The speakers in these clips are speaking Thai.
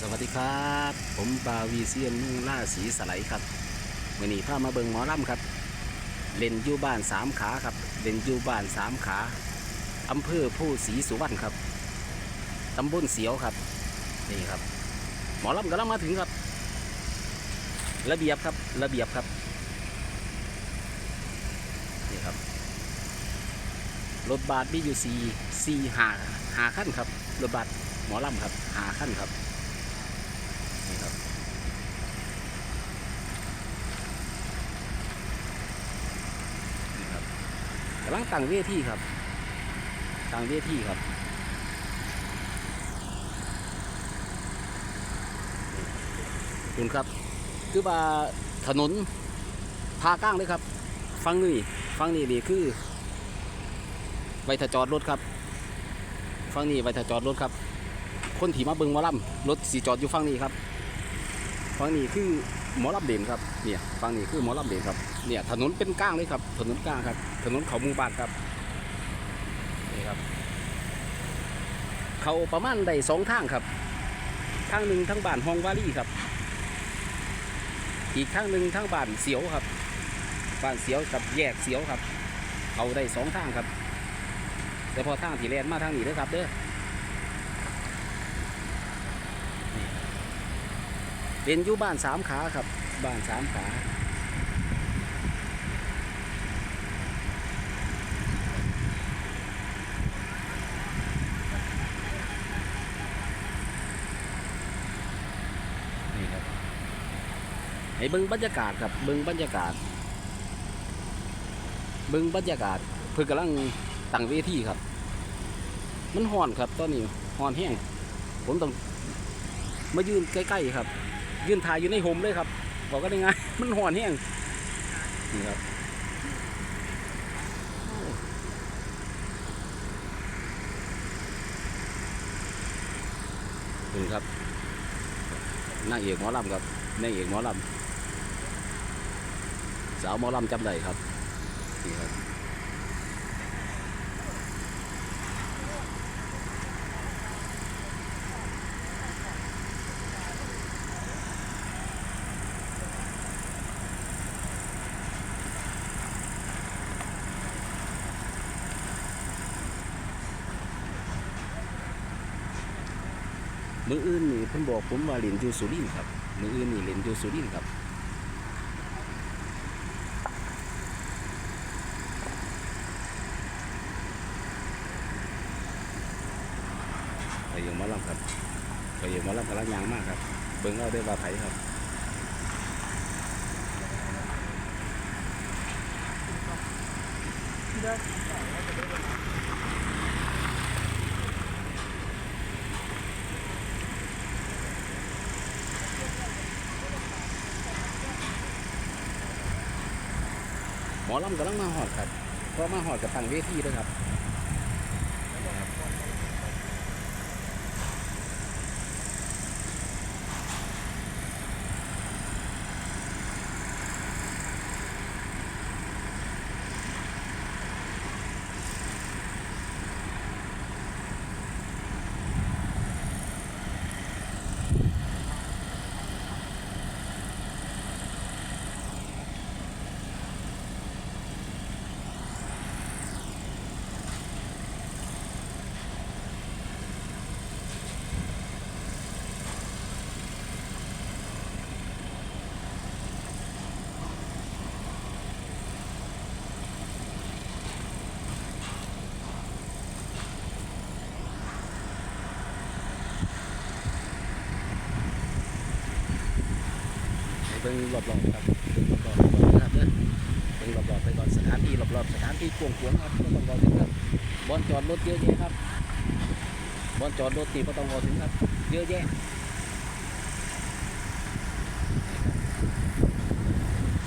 สวัสดีครับ ผมบาวีเซียนมุ่งล่าสีสไลด์ครับวันนี้พามาเบิงหมอลำครับ เล่นอยู่บ้านสามขาครับ เล่นอยู่บ้านสามขาอำเภอผู้ศรีสุวรรณครับตำบลเสียวครับ นี่ครับ หมอลำกำลังมาถึงครับ ระเบียบครับ ระเบียบครับ นี่ครับ รถบัสมีอยู่สี่สี่หาหาขั้นครับ รถบัสหมอลำครับหาขั้นครับ นี่ครับ นี่ครับ กำลังตั้งเวทีครับตั้งเวทีครับคุณครับ คือว่าถนนพาก้างเลยครับ ฟังนี่ฟังนี่นี่คือไวถ้าจอดรถครับ ฟังนี่ไวถ้าจอดรถครับ คนที่มาเบิงมอลำรถสีจอดอยู่ฝั่งนี้ครับ ฝั่งนี้คือหมอลำเด่นครับเนี่ยฝั่งนี้คือหมอลำเด่นครับเนี่ยถนนเป็นก้างเลยครับ ถนนก้างครับ ถนนเขามูบานครับนี่ครับ เขาประมาณได้สองทางครับทางหนึ่งทางบ้านฮองวารีครับ อีกทางหนึ่งทางบ้านเสียวครับบ้านเสียวกับแยกเสียวครับ เขาได้สองทางครับแต่พอทางที่แลนมาทางนี้เด้อครับเด้อ เรียนอยู่บ้านสามขาครับบ้านสามขาให้เบิ้งบรรยากาศครับเบิ้งบรรยากาศ เบิ้งบรรยากาศเพื่อกำลังตั้งเวทีครับ มันห่อนครับตอนนี้ห่อนแห้งผมต้องมายืนใกล้ๆครับ ยืนถ่ายอยู่ในโฮมเลยครับ บอกก็ได้ไงมันห่อนแห้งนี่ครับนี่ครับนางเอกหมอลำครับนางเอกหมอลำสาวหมอลำจำได้ครับนี่ครับ มืออื่นนี่เพิ่นบอกผมว่าเรียนอยู่สุรินทร์ครับมืออื่นนี่เรียนอยู่สุรินทร์ครับไปยู่หมอลำครับไปยู่หมอลำกำลังยางมากครับ เบิ่งเอาได้ว่าไผครับหมอ ลำกำลังมาหอดครับเพราะมาหอดกับทางเวทีด้วยครับ เบิ่งรอบๆครับเบิ่งรอบๆครับเด้อเบิ่งรอบๆไปก่อนสถานที่รอบๆสถานที่กว้างๆครับไม่ต้องรอถึงครับบอนจอดรถเยอะแยะครับบอนจอดรถนี่ไม่ต้องรอถึงครับ เยอะแยะ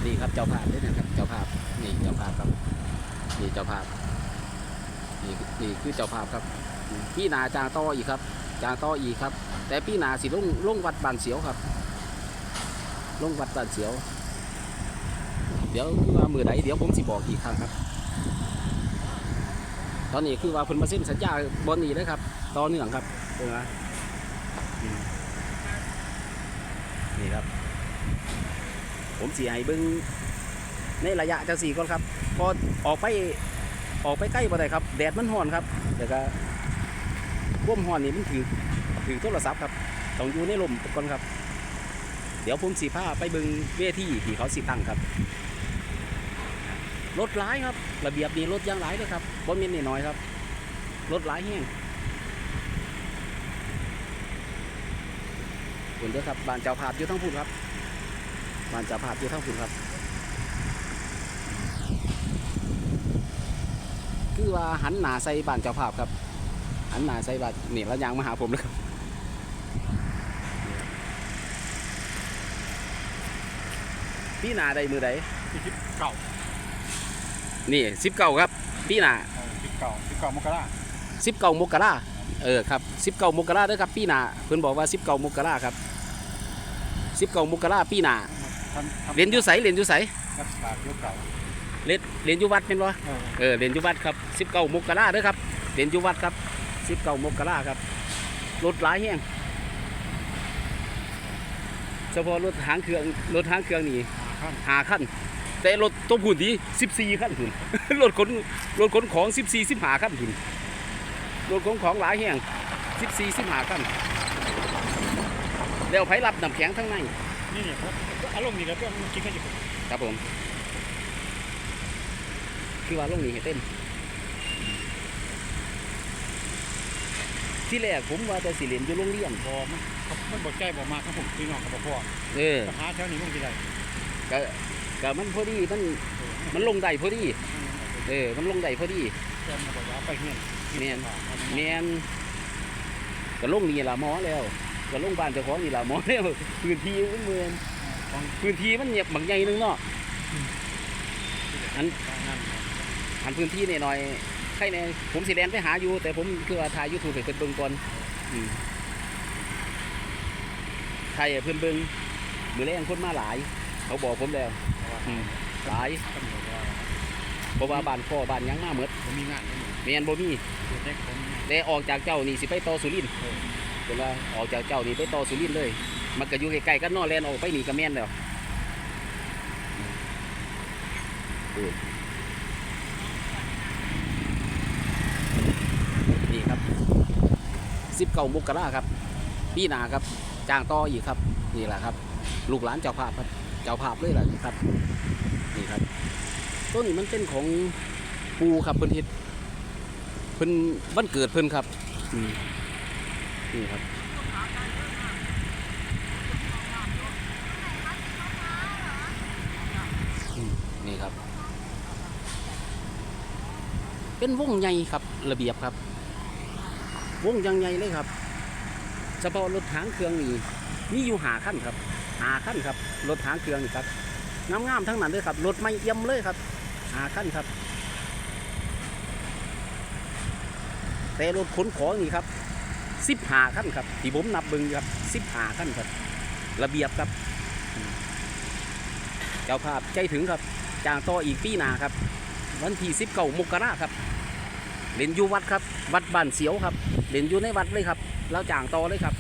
นี่ครับเจ้าภาพด้วยนะครับเจ้าภาพนี่เจ้าภาพครับนี่เจ้าภาพนี่นี่คือเจ้าภาพครับ พี่นาจางต้ออีกครับ จางต้ออีกครับ แต่พี่นาสิลงลงวัดบานเสียวครับ ลงวัดบ้านเสียว เดี๋ยวคือว่ามือไหนเดี๋ยวผมสิบอกอีกครั้งครับ ตอนนี้คือว่าเพิ่นมาเซ็นสัญญาบอลนี้นะครับต่อเนื่องครับเพิ่นว่าอืมนี่ครับ ผมสีให้เบิ้งในระยะจังสี่ก่อนครับ พอออกไปออกไปใกล้บ่ได้ครับ แดดมันร้อนครับแต่ก็ร่วมร้อนนี่มันถือถือโทรศัพท์ครับต้องอยู่ในลมก่อนครับ ดี๋ยวผมสีผ้าไปบิ้งเวทีที่เขาสิตั้งครับรถหลายครับ ระเบียบนี่รถยางหลายเลยครับบ่ม่นน้อยๆครับรถหลายแห้งคุณเด้อครับบ้านเจ้าภาพอยู่ทั้งพุ่นครับบ้านเจ้าภาพอยู่ทั้งพุ่นครับ คือว่าหันหน้าใส่บ้านเจ้าภาพครับหันหน้าใส่บานนี่แล้วยางมาหาผมเลยครับ พี่นาใดมือใดที่คลิปเก่านี่สิบเก้าครับ พี่นาเออคลิปเก่าคลิปเก่ามกราสิบเก้ามกราเออครับสิบเก้ามกราเด้อครับพี่นาเพิ่นบอกว่าสิบเก้ามกราครับสิบเก้ามกราพี่นาทำทำเรียนอยู่ไสเรียนอยู่ไสรักษายุคเก่าเรียนเรียนอยู่วัดเป็นบ่เออเออเรียนอยู่วัดครับสิบเก้ามกราเด้อครับเรียนอยู่วัดครับสิบเก้ามกราครับรถหลายแห้งเฉพาะรถหางเครื่องรถหางเครื่องนี่ ขั้นหาขั้นแต่รถตัวผุนดีสิบสี่ขั้นผุนรถขนรถขนของสิบสี่สิบห้าขั้นผุนรถขนของหลายแห่งสิบสี่สิบห้าขั้นแล้วไผรับน้ำแข็งทั้งในนี่เนี่ยครับอารมณ์นี่ก็เป็นกินกันอยู่ครับผมคือว่าลงนี้ให้เต้นที่แรกผมว่าจะสิเรียนอยู่โรงเรียนบอมันมันบอกใจบอกมากครับผมพี่น้องกับพ่อเออปัญหาแถวนี้มันกี่ไร ก็ก็มันพอดีมันมันลงได้พอดี เออ มันลงได้พอดีแฟนมาบอกว่าเอาไปเฮียนแม่นแมนก็ลงนี่ละหมอแล้วก็ลงบ้านเจ้าของนี่ละหมอแล้วพื้นที่มันเหมือนของพื้นที่มันเนี่ยบางใหญ่นึงเนาะนั่นอันพื้นที่เนี่ยหน่อยใครเนี่ยผมสิแลนไปหาอยู่ แต่ผมคือว่าถ่ายยูทูบให้เพิ่นเบิ่งก่อนอืมถ่ายให้เพิ่นเบิ่งมือแรงคนมาหลาย เขาบอกผมแล้วอืมหลายตำรวจว่าเพราะว่าบ้านพ่อบ้านหยังมาหมดผมมีงานอยู่แม่นบ่มีเด็กผมมีงานแต่ออกจากเจ้านี่สิไปต่อสุรินทร์เป็นว่าออกจากเจ้านี่ไปต่อสุรินทร์เลย มันก็อยู่ใกล้ๆกันเนอแลนออกไปนี่ก็แม่นแล้วนี่ครับสิบเก้ามกราครับ ปีหนาครับจ้างต่ออีกครับ นี่แหละครับ ลูกหลานเจ้าภาพครับ เจ้าภาพเลยล่ะนี่ครับนี่ครับต้นนี้มันเป็นของปูครับเพิ่นเฮ็ดเพิ่นวันเกิดเพิ่นครับนี่ครับนี่ครับ เป็นวงใหญ่ครับระเบียบครับ วงยังใหญ่เลยครับเฉพาะรถหางเครื่องนี่มีอยู่หาขั้นครับ หาขั้นครับรถหางเครื่องนี่ครับงามๆทั้งนั้นเลยครับรถไม่เอี่ยมเลยครับหาขั้นครับ แต่รถขนของนี่ครับสิบหาขั้นครับที่ผมนับเบึงครับสิบหาขั้นครับ ระเบียบครับ เจ้าภาพใจถึงครับจางต่ออีกปีหนาครับ วันที่สิบเก้ามกราครับเล่นอยู่วัดครับ วัดบ้านเสียวครับเล่นอยู่ในวัดเลยครับแล้วจางต่อเลยครับ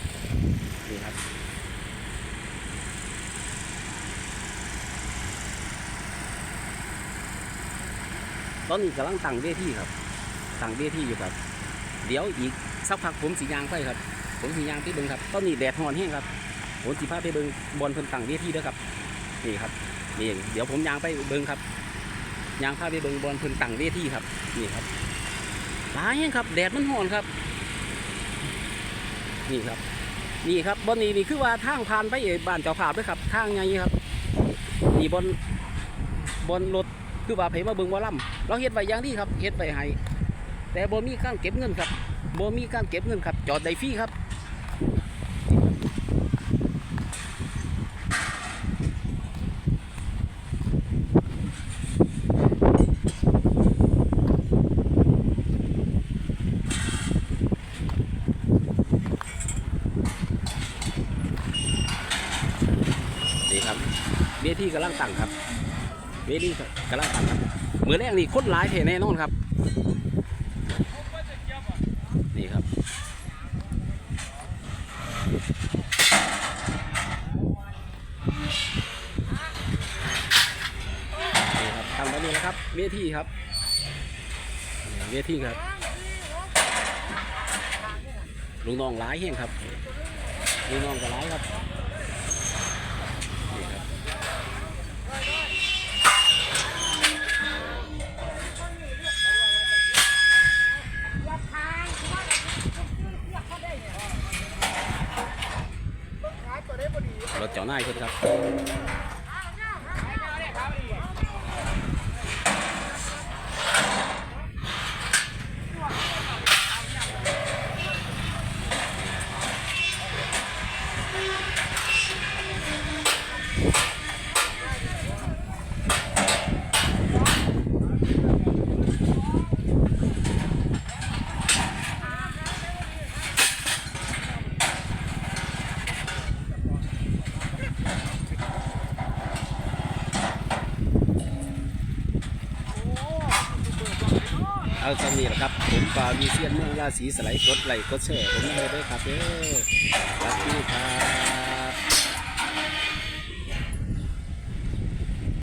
นี่ครับ ตอนนี้กำลังตั้งเวทีครับตั้งเวทีอยู่ครับ เดี๋ยวอีกสักพักผมสียางไปครับ ผมสียางไปเบิ้งครับตอนนี้แดดร้อนแห้งครับผมสีพาไปเบิ้งบอลเพิ่นตั้งเวทีด้อครับนี่ครับนี่เดี๋ยวผมยางไปเบิ้งครับยางพาไปเบิ้งบอลเพิ่นตั้งเวทีครับนี่ครับหลายแห้งครับ แดดมันร้อนครับ นี่ครับนี่ครับบอลนี้นี่คือว่าทางผ่านไปบ้านเจ้าภาพด้วยครับทางไงครับนี่บอลบอลรถ คือว่าไผมาเบิ่งว่าล่ำเราเฮ็ดไว้อย่างดีครับเฮ็ดไว้ให้แต่บ่มีการเก็บเงินครับบ่มีการเก็บเงินครับ จอดได้ฟรีครับนี่ครับเวทีกำลังตั้งครับ เวลี่กำลังปั่นครับมือแรกนี่คนร้ายเทแน่นอนครับ นี่ครับนี่ครับทำแบบนี้นะครับเวทีครับเวทีครับลุงน้องร้ายเฮงครับลุงน้องก็ร้ายครับ เอาตรงนี้แหละครับ ผมปลาวีเซียนเมืองราสีสไลด์กดไหลกดแชร์ผมเลยด้วยครับเด้อครับพี่ครับ